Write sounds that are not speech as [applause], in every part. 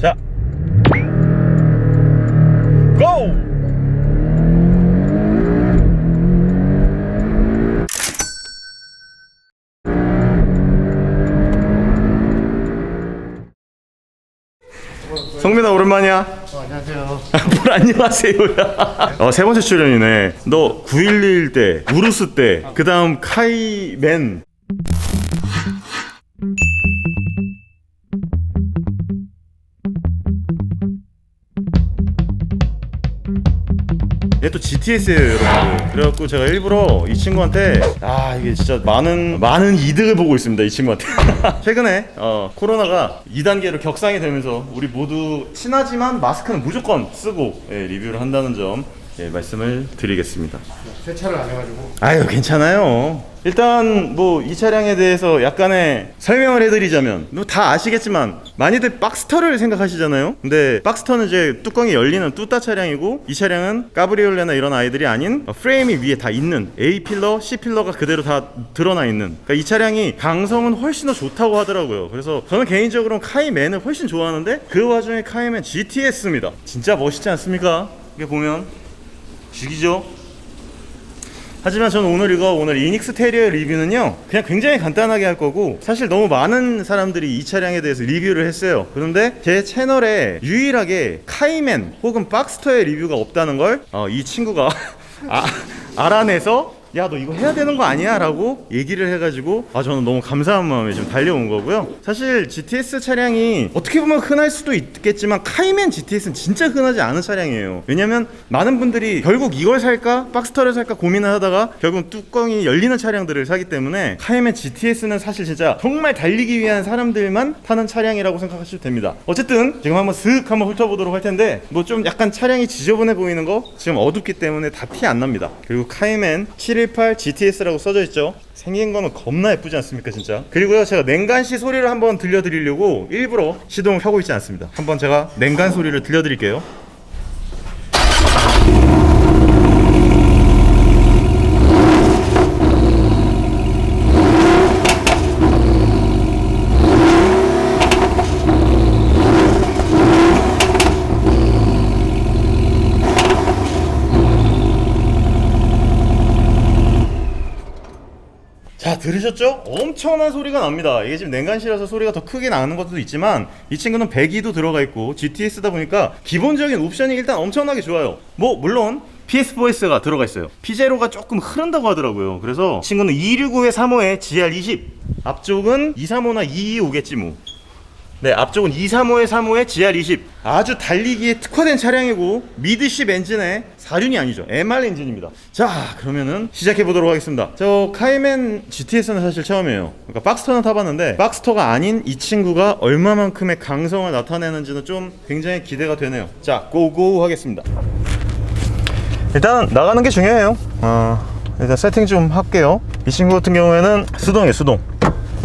자, 고! 성민아 오랜만이야. 안녕하세요. [laughs] 뭘 안녕하세요야. [laughs] 어, 세 번째 출연이네. 너 911 때, 우루스 때, 그 다음 카이맨. GTS예요, 여러분. 그래갖고 제가 일부러 이 친구한테 아 이게 진짜 많은 많은 이득을 보고 있습니다, 이 친구한테. [laughs] 최근에 어, 코로나가 2단계로 격상이 되면서 우리 모두 친하지만 마스크는 무조건 쓰고 예, 리뷰를 한다는 점 예, 말씀을 드리겠습니다. 세차를 안 해가지고 아유 괜찮아요. 일단 뭐 이 차량에 대해서 약간의 설명을 해드리자면 뭐다 아시겠지만 많이들 박스터를 생각하시잖아요. 근데 박스터는 이제 뚜껑이 열리는 뚜따 차량이고 이 차량은 까브리올레나 이런 아이들이 아닌 프레임이 위에 다 있는 A 필러, C 필러가 그대로 다 드러나 있는. 그러니까 이 차량이 강성은 훨씬 더 좋다고 하더라고요. 그래서 저는 개인적으로는 카이맨을 훨씬 좋아하는데 그 와중에 카이맨 GTS입니다. 진짜 멋있지 않습니까? 이게 보면 죽이죠. 하지만 저는 오늘 이거 오늘 이닉스 테리어 리뷰는요 그냥 굉장히 간단하게 할 거고 사실 너무 많은 사람들이 이 차량에 대해서 리뷰를 했어요 그런데 제 채널에 유일하게 카이맨 혹은 박스터의 리뷰가 없다는 걸이 친구가 [laughs] 아, 알아내서 야 너 이거 해야 되는 거 아니야? 라고 얘기를 해가지고 아 저는 너무 감사한 마음에 좀 달려온 거고요. 사실 GTS 차량이 어떻게 보면 흔할 수도 있겠지만 카이맨 GTS는 진짜 흔하지 않은 차량이에요. 왜냐면 많은 분들이 결국 이걸 살까? 박스터를 살까? 고민을 하다가 결국 뚜껑이 열리는 차량들을 사기 때문에 카이맨 GTS는 사실 진짜 정말 달리기 위한 사람들만 타는 차량이라고 생각하셔도 됩니다. 어쨌든 지금 한번 슥 한번 훑어보도록 할 텐데 뭐 좀 약간 차량이 지저분해 보이는 거 지금 어둡기 때문에 다 티 안 납니다. 그리고 카이맨 718 GTS라고 써져 있죠? 생긴 거는 겁나 예쁘지 않습니까 진짜? 그리고요 제가 냉간시 소리를 한번 들려드리려고 일부러 시동을 켜고 있지 않습니다. 한번 제가 냉간 소리를 들려드릴게요 들으셨죠? 엄청난 소리가 납니다. 이게 지금 냉간시라서 소리가 더 크게 나는 것도 있지만 이 친구는 배기도 들어가 있고 GTS다 보니까 기본적인 옵션이 일단 엄청나게 좋아요. 뭐 물론 PS4S가 들어가 있어요. P0가 조금 흐른다고 하더라고요. 그래서 이 친구는 265에 35에 GR20 앞쪽은 235나 225겠지 뭐 네, 앞쪽은 235에 35에 GR20 아주 달리기에 특화된 차량이고 미드십 엔진에 사륜이 아니죠. MR 엔진입니다. 자 그러면은 시작해 보도록 하겠습니다. 저 카이맨 GTS는 사실 처음이에요. 그러니까 박스터는 타봤는데 박스터가 아닌 이 친구가 얼마만큼의 강성을 나타내는지는 좀 굉장히 기대가 되네요. 자 고고 하겠습니다. 일단 나가는 게 중요해요. 어, 일단 세팅 좀 할게요. 이 친구 같은 경우에는 수동이에요 수동.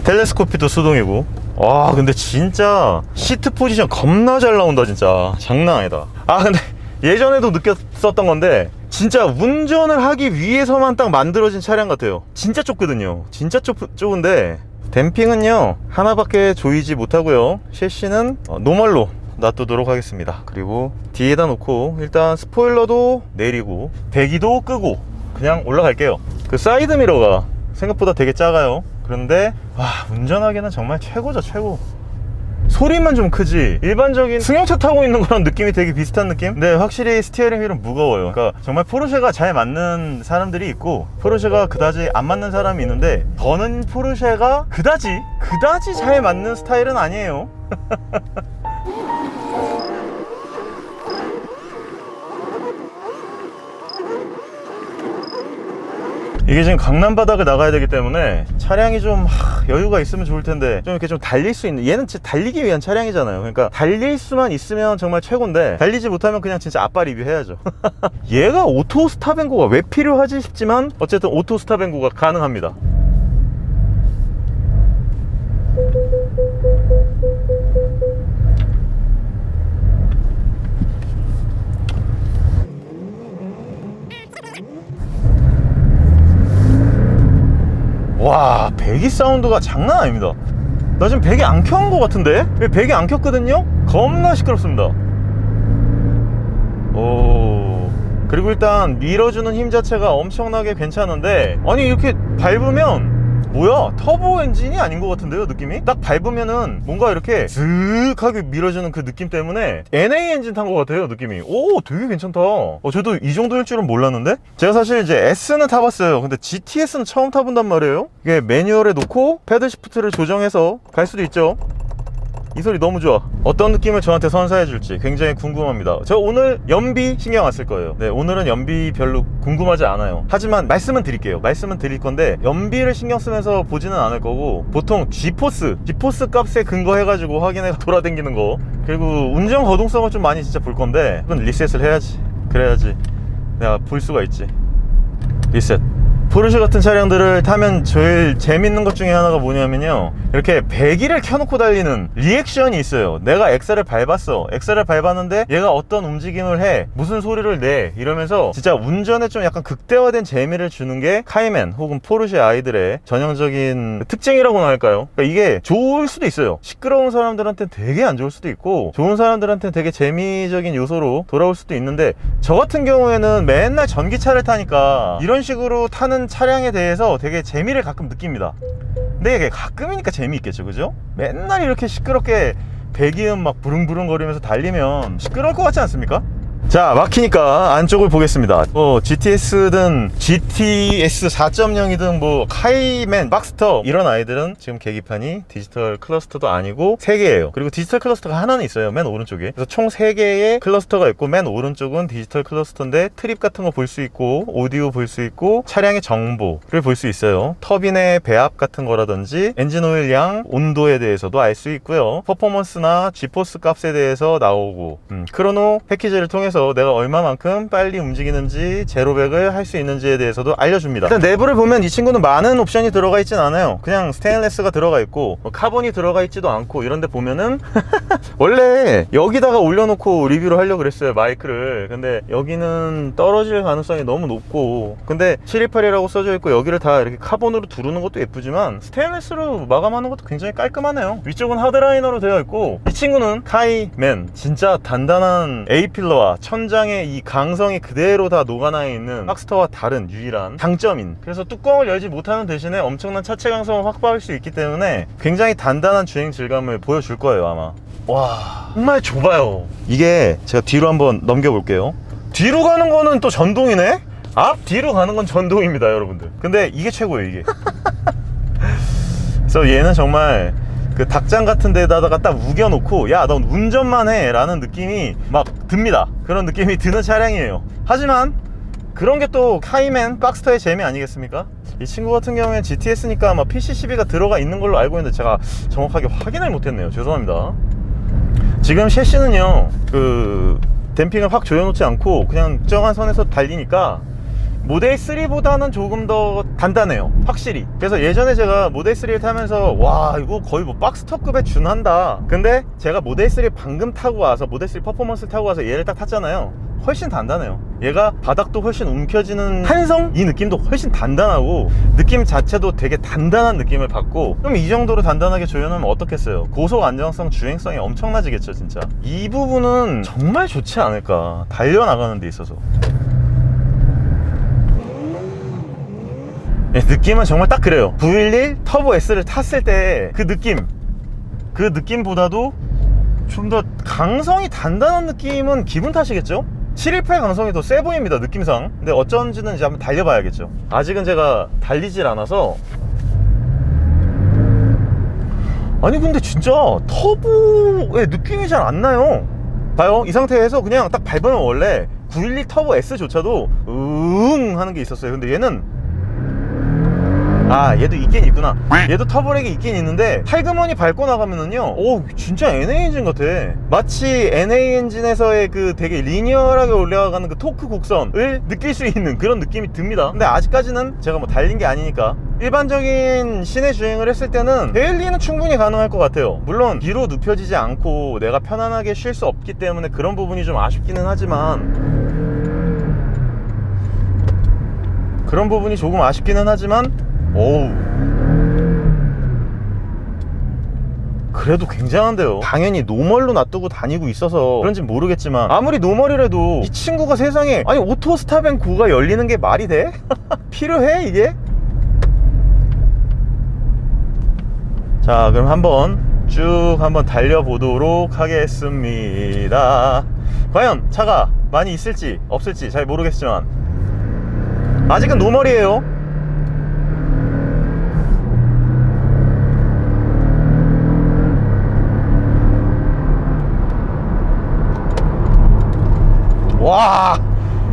텔레스코피도 수동이고 와 근데 진짜 시트 포지션 겁나 잘 나온다 진짜. 장난 아니다. 아 근데 예전에도 느꼈었던 건데 진짜 운전을 하기 위해서만 딱 만들어진 차량 같아요. 진짜 좁거든요. 진짜 좁, 좁은데 댐핑은요 하나밖에 조이지 못하고요. 셰시는 어, 노멀로 놔두도록 하겠습니다. 그리고 뒤에다 놓고 일단 스포일러도 내리고 배기도 끄고 그냥 올라갈게요. 그 사이드 미러가 생각보다 되게 작아요 그런데 와 운전하기는 정말 최고죠 최고. 소리만 좀 크지. 일반적인 승용차 타고 있는 거랑 느낌이 되게 비슷한 느낌? 근데 확실히 스티어링 휠은 무거워요. 그러니까 정말 포르쉐가 잘 맞는 사람들이 있고 포르쉐가 그다지 안 맞는 사람이 있는데 저는 포르쉐가 그다지 그다지 잘 맞는 스타일은 아니에요 [laughs] 이게 지금 강남 바닥을 나가야 되기 때문에 차량이 좀 하, 여유가 있으면 좋을 텐데 좀 이렇게 좀 달릴 수 있는 얘는 달리기 위한 차량이잖아요. 그러니까 달릴 수만 있으면 정말 최고인데 달리지 못하면 그냥 진짜 아빠 리뷰 해야죠. [laughs] 얘가 오토 스탑앤고가 왜 필요하지 싶지만 어쨌든 오토 스탑앤고가 가능합니다 와 배기 사운드가 장난 아닙니다 나 지금 배기 안 켜는 것 같은데? 왜 배기 안 켰거든요? 겁나 시끄럽습니다. 오. 그리고 일단 밀어주는 힘 자체가 엄청나게 괜찮은데 아니 이렇게 밟으면 뭐야? 터보 엔진이 아닌 것 같은데요 느낌이? 딱 밟으면은 뭔가 이렇게 슥하게 밀어주는 그 느낌 때문에 NA 엔진 탄 것 같아요 느낌이. 오 되게 괜찮다. 어, 저도 이 정도일 줄은 몰랐는데? 제가 사실 이제 S는 타봤어요. 근데 GTS는 처음 타본단 말이에요. 이게 매뉴얼에 놓고 패드 시프트를 조정해서 갈 수도 있죠 이 소리 너무 좋아. 어떤 느낌을 저한테 선사해 줄지 굉장히 궁금합니다. 저 오늘 연비 신경 안 쓸 거예요. 네, 오늘은 연비 별로 궁금하지 않아요. 하지만 말씀은 드릴게요. 말씀은 드릴 건데 연비를 신경 쓰면서 보지는 않을 거고 보통 G포스, G포스 값에 근거해 가지고 확인해 [laughs] 돌아다니는 거 그리고 운전 거동성을 좀 많이 진짜 볼 건데 리셋을 해야지. 그래야지 내가 볼 수가 있지. 리셋. 포르쉐 같은 차량들을 타면 제일 재밌는 것 중에 하나가 뭐냐면요. 이렇게 배기를 켜놓고 달리는 리액션이 있어요. 내가 엑셀을 밟았어. 엑셀을 밟았는데 얘가 어떤 움직임을 해. 무슨 소리를 내. 이러면서 진짜 운전에 좀 약간 극대화된 재미를 주는 게 카이맨 혹은 포르쉐 아이들의 전형적인 특징이라고나 할까요? 그러니까 이게 좋을 수도 있어요. 시끄러운 사람들한테 되게 안 좋을 수도 있고 좋은 사람들한테 되게 재미적인 요소로 돌아올 수도 있는데 저 같은 경우에는 맨날 전기차를 타니까 이런 식으로 타는 차량에 대해서 되게 재미를 가끔 느낍니다. 근데 이게 가끔이니까 재미있겠죠, 그죠? 맨날 이렇게 시끄럽게 배기음 막 부릉부릉 거리면서 달리면 시끄러울 것 같지 않습니까? 자 막히니까 안쪽을 보겠습니다. 뭐 GTS든 GTS 4.0이든 뭐 카이맨, 박스터 이런 아이들은 지금 계기판이 디지털 클러스터도 아니고 3개예요. 그리고 디지털 클러스터가 하나는 있어요 맨 오른쪽에. 그래서 총 3개의 클러스터가 있고 맨 오른쪽은 디지털 클러스터인데 트립 같은 거 볼 수 있고 오디오 볼 수 있고 차량의 정보를 볼 수 있어요. 터빈의 배압 같은 거라든지 엔진 오일 양 온도에 대해서도 알 수 있고요. 퍼포먼스나 G포스 값에 대해서 나오고 음, 크로노 패키지를 통해서 내가 얼마만큼 빨리 움직이는지 제로백을 할 수 있는지에 대해서도 알려줍니다. 일단 내부를 보면 이 친구는 많은 옵션이 들어가 있진 않아요. 그냥 스테인레스가 들어가 있고 뭐 카본이 들어가 있지도 않고 이런데 보면은 [laughs] 원래 여기다가 올려놓고 리뷰를 하려고 그랬어요 마이크를. 근데 여기는 떨어질 가능성이 너무 높고 근데 728이라고 써져 있고 여기를 다 이렇게 카본으로 두르는 것도 예쁘지만 스테인레스로 마감하는 것도 굉장히 깔끔하네요. 위쪽은 하드라이너로 되어 있고 이 친구는 카이맨 진짜 단단한 A필러와 천장의 이 강성이 그대로 다 녹아나 있는 박스터와 다른 유일한 장점인. 그래서 뚜껑을 열지 못하는 대신에 엄청난 차체 강성을 확보할 수 있기 때문에 굉장히 단단한 주행 질감을 보여줄 거예요 아마. 와 정말 좁아요. 이게 제가 뒤로 한번 넘겨볼게요. 뒤로 가는 거는 또 전동이네? 앞 뒤로 가는 건 전동입니다 여러분들. 근데 이게 최고예요 이게. [laughs] 그래서 얘는 정말 그 닭장 같은 데다가 딱 우겨놓고 야 넌 운전만 해 라는 느낌이 막 듭니다. 그런 느낌이 [laughs] 드는 차량이에요. 하지만 그런 게 또 카이맨 박스터의 재미 아니겠습니까? 이 친구 같은 경우에 GTS니까 아마 PC12가 들어가 있는 걸로 알고 있는데 제가 정확하게 확인을 못했네요. 죄송합니다. 지금 셰시는요 그 댐핑을 확 조여놓지 않고 그냥 정한 선에서 달리니까 모델 3보다는 조금 더 단단해요 확실히. 그래서 예전에 제가 모델 3를 타면서 와 이거 거의 뭐 박스터급에 준한다. 근데 제가 모델 3 방금 타고 와서 모델 3 퍼포먼스 타고 와서 얘를 딱 탔잖아요. 훨씬 단단해요. 얘가 바닥도 훨씬 움켜지는 한성? 이 느낌도 훨씬 단단하고 느낌 자체도 되게 단단한 느낌을 받고 그럼 이 정도로 단단하게 조여놓으면 어떻겠어요? 고속 안정성 주행성이 엄청나지겠죠 진짜. 이 부분은 정말 좋지 않을까. 달려나가는 데 있어서 예, 느낌은 정말 딱 그래요. 911 터보 S를 탔을 때 그 느낌 그 느낌보다도 좀 더 강성이 단단한 느낌은 기분 탓이겠죠? 718 강성이 더 세 보입니다 느낌상. 근데 어쩐지는 이제 한번 달려봐야겠죠. 아직은 제가 달리질 않아서. 아니 근데 진짜 터보의 느낌이 잘 안 나요. 봐요. 이 상태에서 그냥 딱 밟으면 원래 911 터보 S조차도 응 하는 게 있었어요. 근데 얘는 아 얘도 있긴 있구나. 얘도 터보렉이 있긴 있는데 탈그머니 밟고 나가면은요 오 진짜 NA 엔진 같아. 마치 NA 엔진에서의 그 되게 리니어하게 올라가는 그 토크 곡선을 느낄 수 있는 그런 느낌이 듭니다. 근데 아직까지는 제가 뭐 달린 게 아니니까. 일반적인 시내 주행을 했을 때는 데일리는 충분히 가능할 것 같아요. 물론 뒤로 눕혀지지 않고 내가 편안하게 쉴 수 없기 때문에 그런 부분이 좀 아쉽기는 하지만 그런 부분이 조금 아쉽기는 하지만 오우 그래도 굉장한데요 당연히 노멀로 놔두고 다니고 있어서 그런지 모르겠지만 아무리 노멀이라도 이 친구가 세상에 아니 오토 스탑 앤 고가 열리는 게 말이 돼? [laughs] 필요해 이게? 자 그럼 한번 쭉 한번 달려보도록 하겠습니다 과연 차가 많이 있을지 없을지 잘 모르겠지만 아직은 노멀이에요 와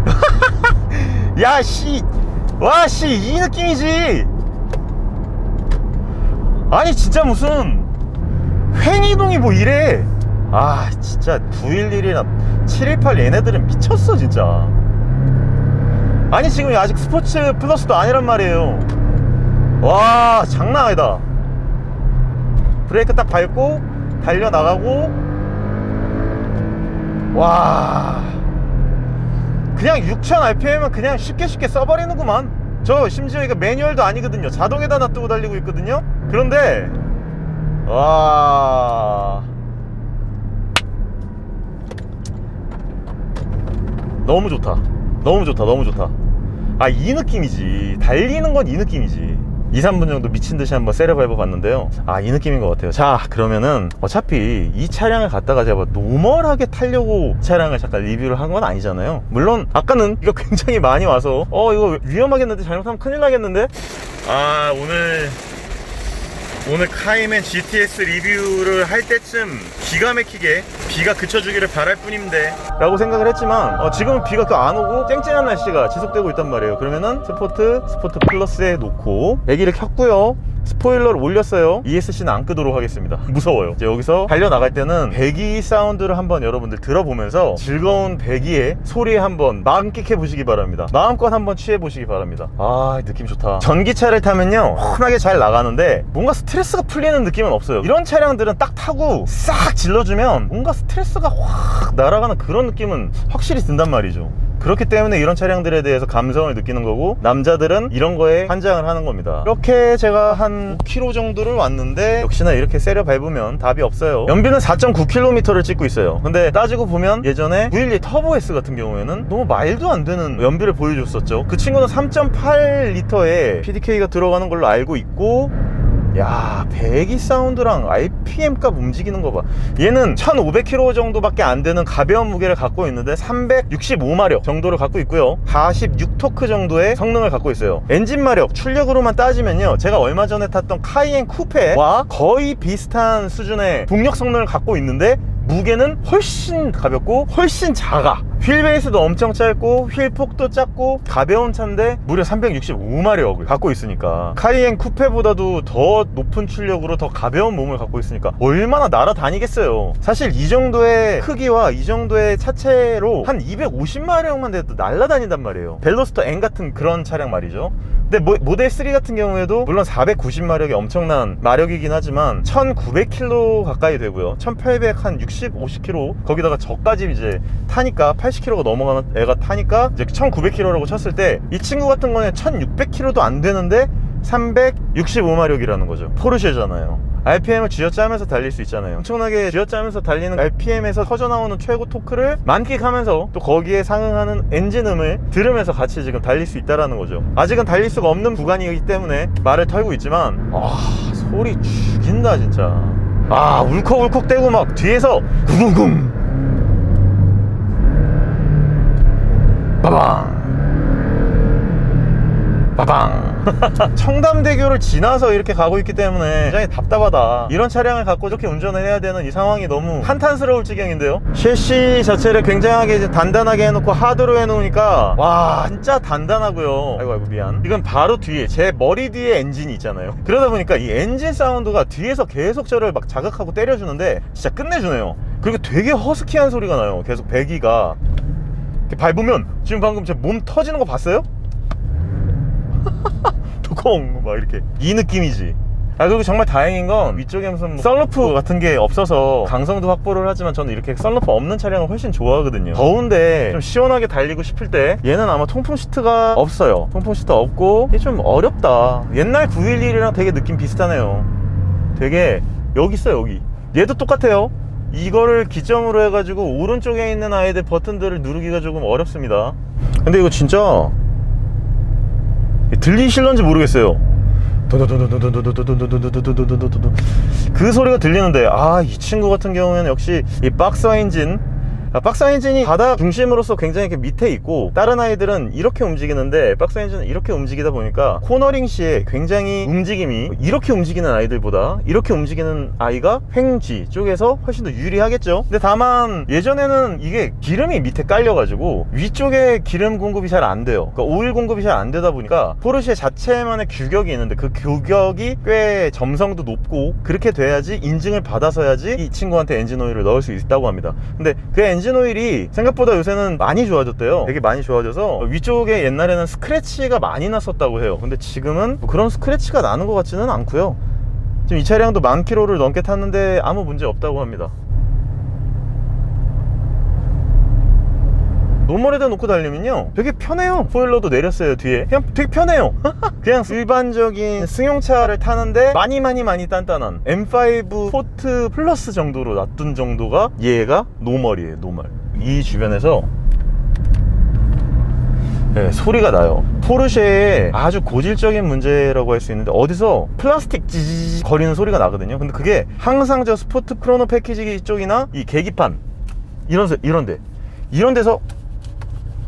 [laughs] 야, 씨. 와, 씨. 이 느낌이지. 아니, 진짜 무슨 횡이동이 뭐 이래. 아, 진짜 911이나 718 얘네들은 미쳤어, 진짜. 아니, 지금 아직 스포츠 플러스도 아니란 말이에요. 와, 장난 아니다. 브레이크 딱 밟고, 달려 나가고, 와. 그냥 6000rpm은 그냥 쉽게 쉽게 써버리는구만. 저 심지어 이거 매뉴얼도 아니거든요. 자동에다 놔두고 달리고 있거든요. 그런데 와. 너무 좋다. 너무 좋다. 너무 좋다. 아 이 느낌이지. 달리는 건 이 느낌이지 2, 3분 정도 미친 듯이 한번 세려 밟아 봤는데요. 아 이 느낌인 것 같아요. 자 그러면은 어차피 이 차량을 갖다가 제가 노멀하게 타려고 차량을 잠깐 리뷰를 한 건 아니잖아요. 물론 아까는 이거 [laughs] 굉장히 많이 와서 어 이거 위험하겠는데 잘못하면 큰일 나겠는데? 아 오늘 오늘 카이맨 GTS 리뷰를 할 때쯤 기가 막히게 비가 그쳐주기를 바랄 뿐인데. 라고 생각을 했지만 어, 지금은 비가 그 안 오고 쨍쨍한 날씨가 지속되고 있단 말이에요. 그러면은 스포트 스포트 플러스에 놓고 배기를 켰고요 스포일러를 올렸어요. ESC는 안 끄도록 하겠습니다. [laughs] 무서워요. 이제 여기서 달려나갈 때는 배기 사운드를 한번 여러분들 들어보면서 즐거운 배기의 소리에 한번 만끽해 보시기 바랍니다. 마음껏 한번 취해 보시기 바랍니다. 아 느낌 좋다. 전기차를 타면요 흔하게 잘 나가는데 뭔가 스트레스가 풀리는 느낌은 없어요. 이런 차량들은 딱 타고 싹 질러주면 뭔가 스트레스가 확 날아가는 그런 느낌은 확실히 든단 말이죠 그렇기 때문에 이런 차량들에 대해서 감성을 느끼는 거고 남자들은 이런 거에 환장을 하는 겁니다. 이렇게 제가 한 5km 정도를 왔는데 역시나 이렇게 세려 밟으면 답이 없어요. 연비는 4.9km를 찍고 있어요. 근데 따지고 보면 예전에 912 터보 S 같은 경우에는 너무 말도 안 되는 연비를 보여줬었죠. 그 친구는 3.8L에 PDK가 들어가는 걸로 알고 있고 야 배기 사운드랑 RPM 값 움직이는 거 봐. 얘는 1500km 정도밖에 안 되는 가벼운 무게를 갖고 있는데 365마력 정도를 갖고 있고요. 46토크 정도의 성능을 갖고 있어요. 엔진 마력 출력으로만 따지면요. 제가 얼마 전에 탔던 카이엔 쿠페와 거의 비슷한 수준의 동력 성능을 갖고 있는데 무게는 훨씬 가볍고 훨씬 작아. 휠베이스도 엄청 짧고 휠폭도 작고 가벼운 차인데 무려 365마력을 갖고 있으니까 카이엔 쿠페보다도 더 높은 출력으로 더 가벼운 몸을 갖고 있으니까 얼마나 날아다니겠어요. 사실 이 정도의 크기와 이 정도의 차체로 한 250마력만 돼도 날아다닌단 말이에요. 벨로스터 N 같은 그런 차량 말이죠 근데 모, 모델 3 같은 경우에도 물론 490마력이 엄청난 마력이긴 하지만 1900km 가까이 되고요. 1800 한 60, 50km 거기다가 저까지 이제 타니까 80km가 넘어가는 애가 타니까 이제 1900km라고 쳤을 때 이 친구 같은 거는 1600km도 안 되는데 365마력이라는 거죠. 포르쉐잖아요 RPM을 쥐어짜면서 달릴 수 있잖아요. 엄청나게 쥐어짜면서 달리는 RPM에서 터져나오는 최고 토크를 만끽하면서 또 거기에 상응하는 엔진음을 들으면서 같이 지금 달릴 수 있다는 거죠. 아직은 달릴 수가 없는 구간이기 때문에 말을 털고 있지만 아 소리 죽인다 진짜. 아 울컥울컥 대고 막 뒤에서 쿵쿵쿵 빠방 빠방 [laughs] 청담대교를 지나서 이렇게 가고 있기 때문에 굉장히 답답하다. 이런 차량을 갖고 이렇게 운전을 해야 되는 이 상황이 너무 한탄스러울 지경인데요. 셰시 자체를 굉장하게 단단하게 해놓고 하드로 해놓으니까 와 진짜 단단하고요. 아이고 아이고 미안. 이건 바로 뒤에 제 머리 뒤에 엔진이 있잖아요. 그러다 보니까 이 엔진 사운드가 뒤에서 계속 저를 막 자극하고 때려주는데 진짜 끝내주네요. 그리고 되게 허스키한 소리가 나요. 계속 배기가. 밟으면 지금 방금 제 몸 터지는 거 봤어요? [laughs] 뚜껑 막 이렇게. 이 느낌이지. 아 그리고 정말 다행인 건 위쪽에 무슨 썬루프 같은 게 없어서 강성도 확보를 하지만 저는 이렇게 썬루프 없는 차량을 훨씬 좋아하거든요. 더운데 좀 시원하게 달리고 싶을 때 얘는 아마 통풍 시트가 없어요. 통풍 시트 없고 이게 좀 어렵다. 옛날 911이랑 되게 느낌 비슷하네요. 되게 여기 있어 여기. 얘도 똑같아요. 이거를 기점으로 해가지고 오른쪽에 있는 아이들 버튼들을 누르기가 조금 어렵습니다. 근데 이거 진짜 들리실런지 모르겠어요. 그 소리가 들리는데 아 이 친구 같은 경우에는 역시 이 박스 엔진 아, 박스 엔진이 바닥 중심으로서 굉장히 이렇게 밑에 있고 다른 아이들은 이렇게 움직이는데 박스 엔진은 이렇게 움직이다 보니까 코너링 시에 굉장히 움직임이 이렇게 움직이는 아이들보다 이렇게 움직이는 아이가 횡지 쪽에서 훨씬 더 유리하겠죠. 근데 다만 예전에는 이게 기름이 밑에 깔려가지고 위쪽에 기름 공급이 잘 안 돼요. 그러니까 오일 공급이 잘 안 되다 보니까 포르쉐 자체만의 규격이 있는데 그 규격이 꽤 점성도 높고 그렇게 돼야지 인증을 받아서야지 이 친구한테 엔진 오일을 넣을 수 있다고 합니다. 근데 그 엔진 오일이 생각보다 요새는 많이 좋아졌대요. 되게 많이 좋아져서 위쪽에 옛날에는 스크래치가 많이 났었다고 해요. 근데 지금은 뭐 그런 스크래치가 나는 것 같지는 않고요. 지금 이 차량도 만 킬로를 넘게 탔는데 아무 문제 없다고 합니다 노멀에다 놓고 달리면요. 되게 편해요. 포일러도 내렸어요 뒤에. 그냥 되게 편해요. [laughs] 그냥 일반적인 승용차를 타는데 많이 많이 많이 단단한 M5 포트 플러스 정도로 놔둔 정도가 얘가 노멀이에요 노멀. 이 주변에서 네, 소리가 나요. 포르쉐의 아주 고질적인 문제라고 할 수 있는데 어디서 플라스틱 지지 거리는 소리가 나거든요. 근데 그게 항상 저 스포트 크로노 패키지 쪽이나 이 계기판 이런 데 이런 데 이런 데서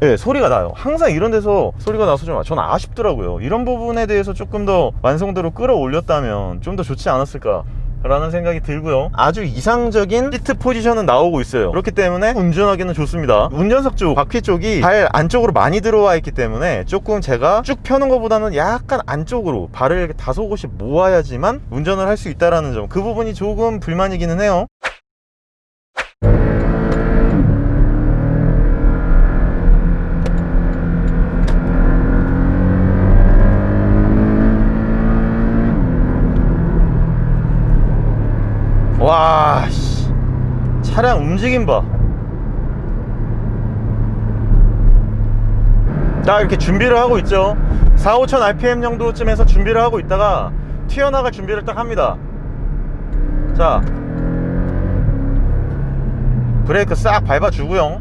예, 소리가 나요. 항상 이런 데서 소리가 나서 좀 저는 아쉽더라고요. 이런 부분에 대해서 조금 더 완성도로 끌어올렸다면 좀 더 좋지 않았을까. 라는 생각이 들고요. 아주 이상적인 시트 포지션은 나오고 있어요. 그렇기 때문에 운전하기는 좋습니다. 운전석 쪽, 바퀴 쪽이 발 안쪽으로 많이 들어와 있기 때문에 조금 제가 쭉 펴는 것보다는 약간 안쪽으로 발을 이렇게 다소 곳이 모아야지만 운전을 할 수 있다라는 점. 그 부분이 조금 불만이기는 해요. 와, 씨. 차량 움직임 봐. 자, 이렇게 준비를 하고 있죠. 4, 5천 RPM 정도쯤에서 준비를 하고 있다가 튀어나갈 준비를 딱 합니다. 자. 브레이크 싹 밟아주고요.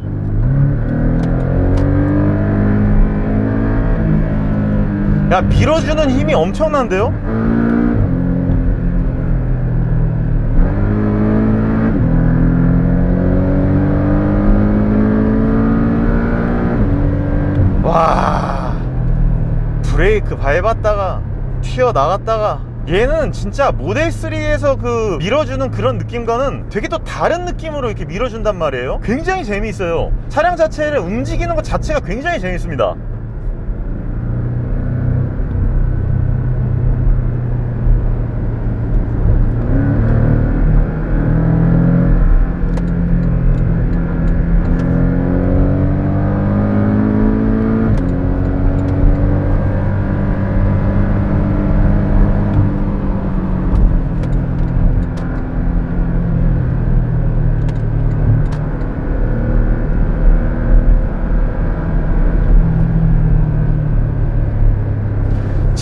야, 밀어주는 힘이 엄청난데요? 브레이크 밟았다가 튀어나갔다가 얘는 진짜 모델 3에서 그 밀어주는 그런 느낌과는 되게 또 다른 느낌으로 이렇게 밀어준단 말이에요. 굉장히 재미있어요. 차량 자체를 움직이는 것 자체가 굉장히 재밌습니다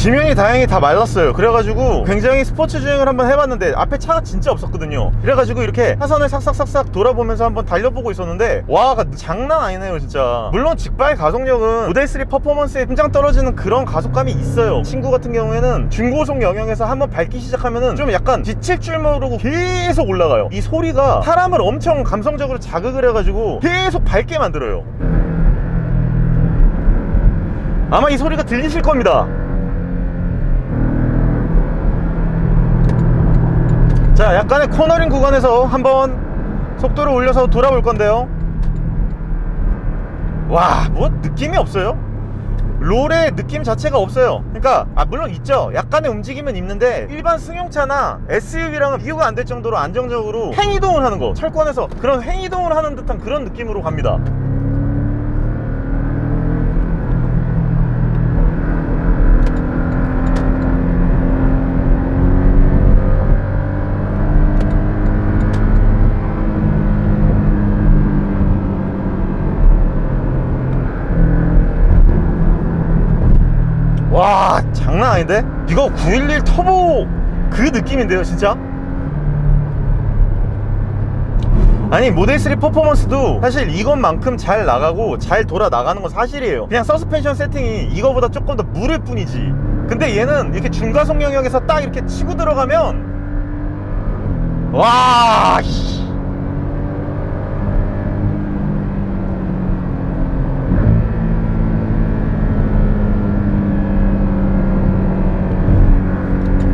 지면이 다행히 다 말랐어요. 그래가지고 굉장히 스포츠 주행을 한번 해봤는데 앞에 차가 진짜 없었거든요. 그래가지고 이렇게 차선을 싹싹싹싹 돌아보면서 한번 달려보고 있었는데 와 장난 아니네요 진짜. 물론 직발 가속력은 모델 3 퍼포먼스에 굉장 떨어지는 그런 가속감이 있어요. 친구 같은 경우에는 중고속 영역에서 한번 밟기 시작하면은 좀 약간 지칠 줄 모르고 계속 올라가요. 이 소리가 사람을 엄청 감성적으로 자극을 해가지고 계속 밟게 만들어요. 아마 이 소리가 들리실 겁니다 자 약간의 코너링 구간에서 한번 속도를 올려서 돌아볼 건데요. 와 뭐 느낌이 없어요? 롤의 느낌 자체가 없어요. 그러니까 아 물론 있죠. 약간의 움직임은 있는데 일반 승용차나 SUV랑은 비교가 안 될 정도로 안정적으로 횡이동을 하는 거 철권에서 그런 횡이동을 하는 듯한 그런 느낌으로 갑니다 장난 아닌데? 이거 911 터보 그 느낌인데요 진짜? 아니 모델 3 퍼포먼스도 사실 이것만큼 잘 나가고 잘 돌아 나가는 건 사실이에요 그냥 서스펜션 세팅이 이거보다 조금 더 무를 뿐이지 근데 얘는 이렇게 중가속 영역에서 딱 이렇게 치고 들어가면 와 씨.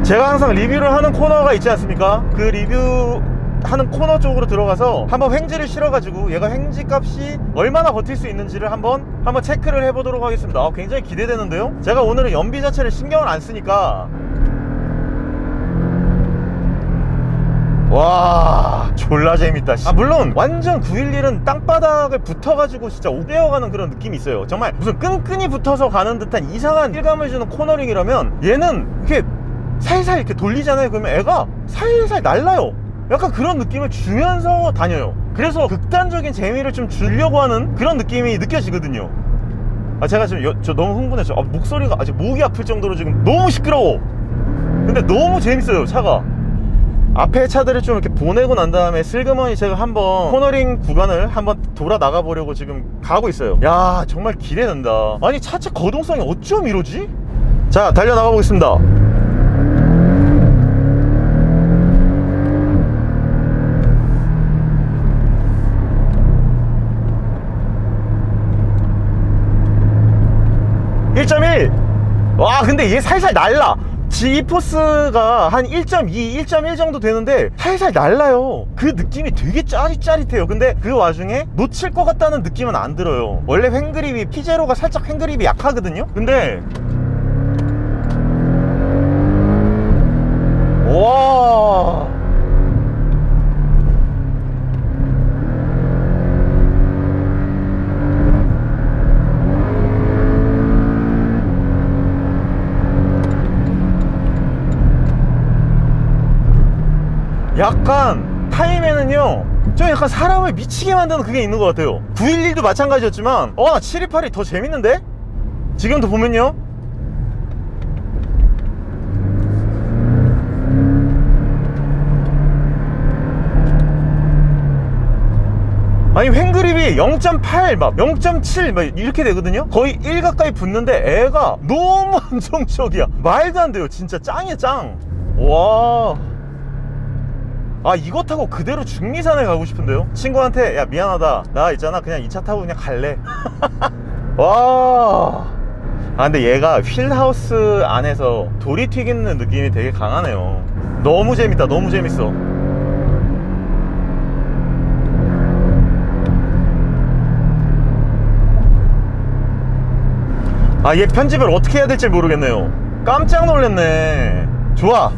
제가 항상 리뷰를 하는 코너가 있지 않습니까? 그 리뷰 하는 코너 쪽으로 들어가서 한번 횡지를 실어가지고 얘가 횡지 값이 얼마나 버틸 수 있는지를 한번 한번 체크를 해보도록 하겠습니다. 아, 굉장히 기대되는데요? 제가 오늘은 연비 자체를 신경을 안 쓰니까 와 졸라 재밌다 씨. 아 물론 완전 911은 땅바닥에 붙어가지고 진짜 오대어가는 그런 느낌이 있어요 정말 무슨 끈끈이 붙어서 가는 듯한 이상한 일감을 주는 코너링이라면 얘는 이렇게 살살 이렇게 돌리잖아요. 그러면 애가 살살 날라요. 약간 그런 느낌을 주면서 다녀요. 그래서 극단적인 재미를 좀 주려고 하는 그런 느낌이 느껴지거든요. 아 제가 지금 여- 저 너무 흥분해서 아, 목소리가 아직 목이 아플 정도로 지금 너무 시끄러워. 근데 너무 재밌어요 차가. 앞에 차들을 좀 이렇게 보내고 난 다음에 슬그머니 제가 한번 코너링 구간을 한번 돌아 나가 보려고 지금 가고 있어요. 야 정말 기대된다. 아니 차체 거동성이 어쩜 이러지? 자 달려 나가 보겠습니다 (1.1) 와 근데 얘 살살 날라. 지포스가 한 1.2, 1.1 정도 되는데 살살 날라요. 그 느낌이 되게 짜릿짜릿해요. 근데 그 와중에 놓칠 것 같다는 느낌은 안 들어요. 원래 횡그립이 피제로가 살짝 횡그립이 약하거든요? 근데 와 약간 타임에는요 좀 약간 사람을 미치게 만드는 그게 있는 것 같아요 911도 마찬가지였지만 어나 728이 더 재밌는데? 지금도 보면요 아니 횡그립이 0.8, 막 0.7, 막 이렇게 되거든요. 거의 1 가까이 붙는데 애가 너무 [laughs] 안정적이야. 말도 안 돼요. 진짜 짱이야 짱. 와. 아 이거 타고 그대로 중리산에 가고 싶은데요? 친구한테 야 미안하다. 나 있잖아. 그냥 이 차 타고 그냥 갈래. [laughs] 와. 아 근데 얘가 휠하우스 안에서 돌이 튀기는 느낌이 되게 강하네요. 너무 재밌다. 너무 재밌어. 아 얘 편집을 어떻게 해야 될지 모르겠네요. 깜짝 놀랐네. 좋아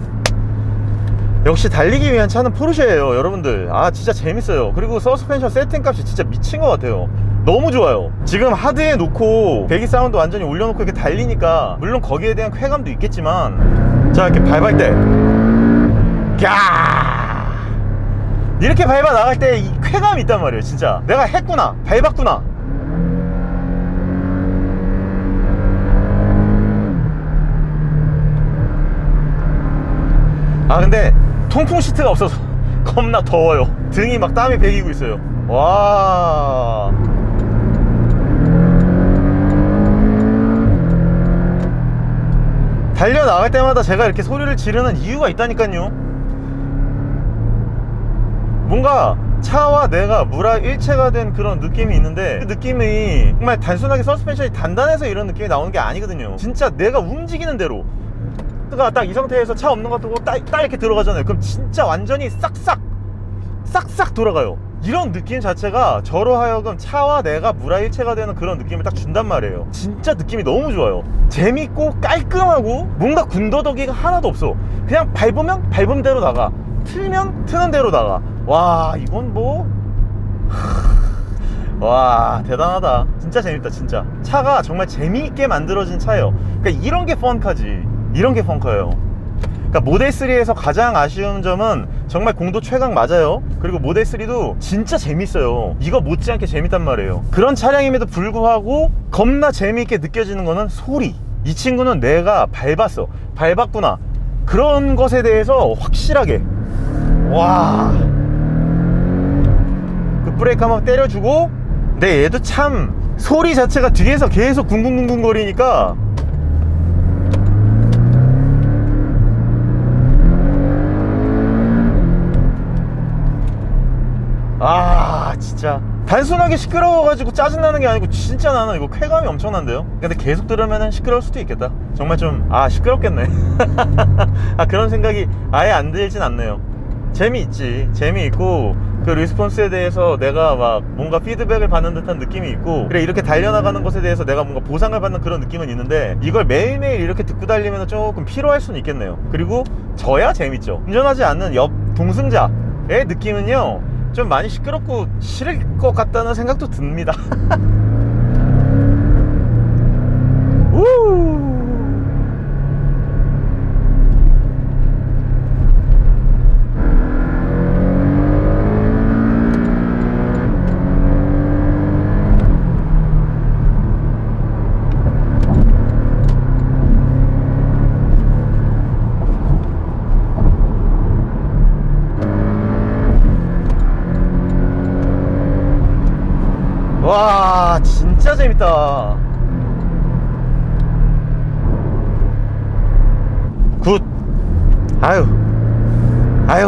역시 달리기 위한 차는 포르쉐예요 여러분들. 아 진짜 재밌어요. 그리고 서스펜션 세팅 값이 진짜 미친 것 같아요. 너무 좋아요. 지금 하드에 놓고 배기 사운드 완전히 올려놓고 이렇게 달리니까 물론 거기에 대한 쾌감도 있겠지만 자 이렇게 밟을 때 야! 이렇게 밟아 나갈 때 이 쾌감이 있단 말이에요 진짜. 내가 했구나 밟았구나. 아 근데 통풍 시트가 없어서 겁나 더워요. 등이 막 땀이 배기고 있어요. 와. 달려 나갈 때마다 제가 이렇게 소리를 지르는 이유가 있다니까요. 뭔가 차와 내가 무라 일체가 된 그런 느낌이 있는데 그 느낌이 정말 단순하게 서스펜션이 단단해서 이런 느낌이 나오는 게 아니거든요. 진짜 내가 움직이는 대로 가 딱 이 상태에서 차 없는 것 두고 딱, 딱 이렇게 들어가잖아요. 그럼 진짜 완전히 싹싹 싹싹 돌아가요. 이런 느낌 자체가 저로 하여금 차와 내가 무라일체가 되는 그런 느낌을 딱 준단 말이에요. 진짜 느낌이 너무 좋아요. 재밌고 깔끔하고 뭔가 군더더기 가 하나도 없어. 그냥 밟으면 밟은 대로 나가. 틀면 트는 대로 나가. 와 이건 뭐 와 대단하다. 진짜 재밌다 진짜. 차가 정말 재미있게 만들어진 차예요. 그러니까 이런 게 펀카지 이런 게 펑커예요. 그러니까 모델 3에서 가장 아쉬운 점은 정말 공도 최강 맞아요. 그리고 모델 3도 진짜 재밌어요. 이거 못지않게 재밌단 말이에요. 그런 차량임에도 불구하고 겁나 재미있게 느껴지는 거는 소리. 이 친구는 내가 밟았어. 밟았구나. 그런 것에 대해서 확실하게. 와. 업브레이크 한번 때려주고 근데 얘도 참 소리 자체가 뒤에서 계속 쿵쿵쿵쿵 거리니까 진짜. 단순하게 시끄러워가지고 짜증나는 게 아니고 진짜 나는 이거 쾌감이 엄청난데요? 근데 계속 들으면 시끄러울 수도 있겠다. 정말 좀 아 시끄럽겠네. [laughs] 아 그런 생각이 아예 안 들진 않네요. 재미있지. 재미있고 그 리스폰스에 대해서 내가 막 뭔가 피드백을 받는 듯한 느낌이 있고 그래 이렇게 달려나가는 것에 대해서 내가 뭔가 보상을 받는 그런 느낌은 있는데 이걸 매일매일 이렇게 듣고 달리면 조금 피로할 수는 있겠네요. 그리고 저야 재밌죠. 운전하지 않는 옆 동승자의 느낌은요 좀 많이 시끄럽고 싫을 것 같다는 생각도 듭니다. [laughs] 우 와 진짜 재밌다 굿 아유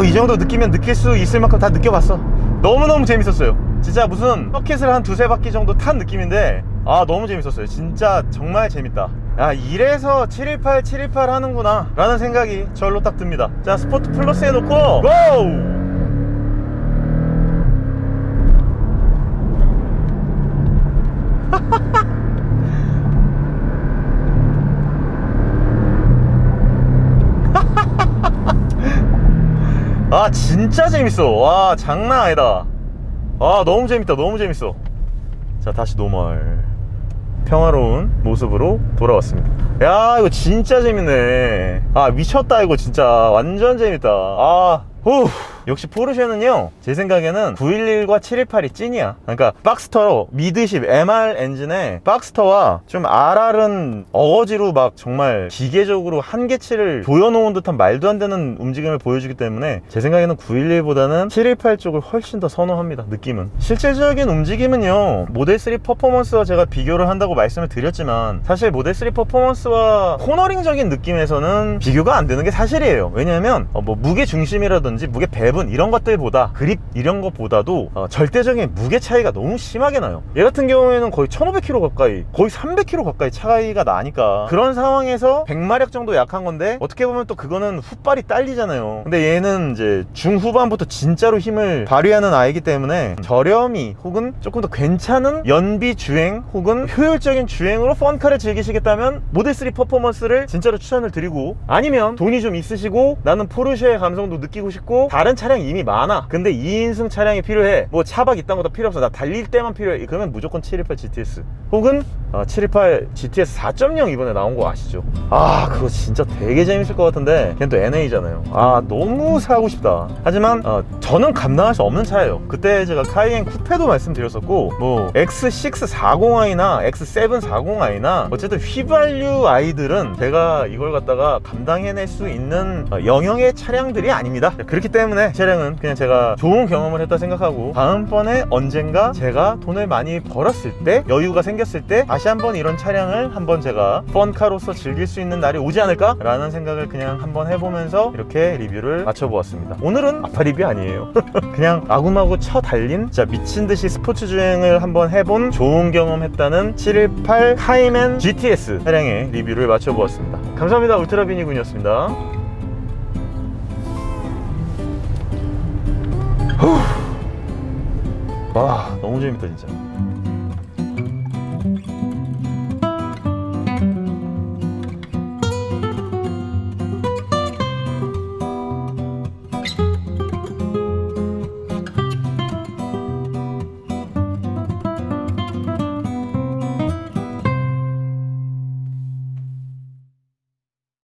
이 정도 느끼면 느낄 수 있을 만큼 다 느껴봤어. 너무너무 재밌었어요. 진짜 무슨 서킷을 한 두세 바퀴 정도 탄 느낌인데 아 너무 재밌었어요. 진짜 정말 재밌다. 야 이래서 718 718 하는구나. 라는 생각이 절로 딱 듭니다. 자 스포트 플러스 해놓고 고! [laughs] 아 진짜 재밌어. 와 장난 아니다. 아 너무 재밌다. 너무 재밌어. 자 다시 노멀 평화로운 모습으로 돌아왔습니다. 야 이거 진짜 재밌네. 아 미쳤다 이거 진짜. 완전 재밌다. 아 후. 역시 포르쉐는요 제 생각에는 911과 718이 찐이야. 그러니까 박스터 미드십 MR 엔진에 박스터와 좀 RR은 어거지로 막 정말 기계적으로 한계치를 보여놓은 듯한 말도 안 되는 움직임을 보여주기 때문에 제 생각에는 911보다는 718 쪽을 훨씬 더 선호합니다 느낌은. 실질적인 움직임은요 모델 3 퍼포먼스와 제가 비교를 한다고 말씀을 드렸지만 사실 모델 3 퍼포먼스와 코너링적인 느낌에서는 비교가 안 되는 게 사실이에요. 왜냐하면 어, 뭐 무게 중심이라든지 무게 배분 이런 것들보다 그립 이런 것보다도 어, 절대적인 무게 차이가 너무 심하게 나요. 얘 같은 경우에는 거의 1500kg 가까이 거의 300kg 가까이 차이가 나니까 그런 상황에서 100마력 정도 약한 건데 어떻게 보면 또 그거는 훗발이 딸리잖아요. 근데 얘는 이제 중후반부터 진짜로 힘을 발휘하는 아이기 때문에 저렴이 혹은 조금 더 괜찮은 연비 주행 혹은 효율적인 주행으로 펀카를 즐기시겠다면 모델 3 퍼포먼스를 진짜로 추천을 드리고 아니면 돈이 좀 있으시고 나는 포르쉐의 감성도 느끼고 싶고 다른 차량이 이미 많아. 근데 2인승 차량이 필요해. 뭐 차박 이딴 것도 필요 없어. 나 달릴 때만 필요해. 그러면 무조건 718 GTS 혹은 어, 718 GTS 4.0 이번에 나온 거 아시죠? 아 그거 진짜 되게 재밌을 것 같은데. 걔는 또 NA잖아요. 아 너무 사고 싶다. 하지만 어, 저는 감당할 수 없는 차예요. 그때 제가 카이엔 쿠페도 말씀드렸었고 뭐 X640i나 X740i나 어쨌든 휘발유 아이들은 제가 이걸 갖다가 감당해낼 수 있는 어, 영역의 차량들이 아닙니다. 그렇기 때문에 차량은 그냥 제가 좋은 경험을 했다 생각하고 다음번에 언젠가 제가 돈을 많이 벌었을 때 여유가 생겼을 때 다시 한번 이런 차량을 한번 제가 펀카로서 즐길 수 있는 날이 오지 않을까? 라는 생각을 그냥 한번 해보면서 이렇게 리뷰를 마쳐보았습니다. 오늘은 아파 리뷰 아니에요. [laughs] 그냥 마구마구 쳐 달린 진짜 미친 듯이 스포츠 주행을 한번 해본 좋은 경험 했다는 718 카이맨 GTS 차량의 리뷰를 마쳐보았습니다. 감사합니다. 울트라비니군이었습니다 와 너무 재밌다 진짜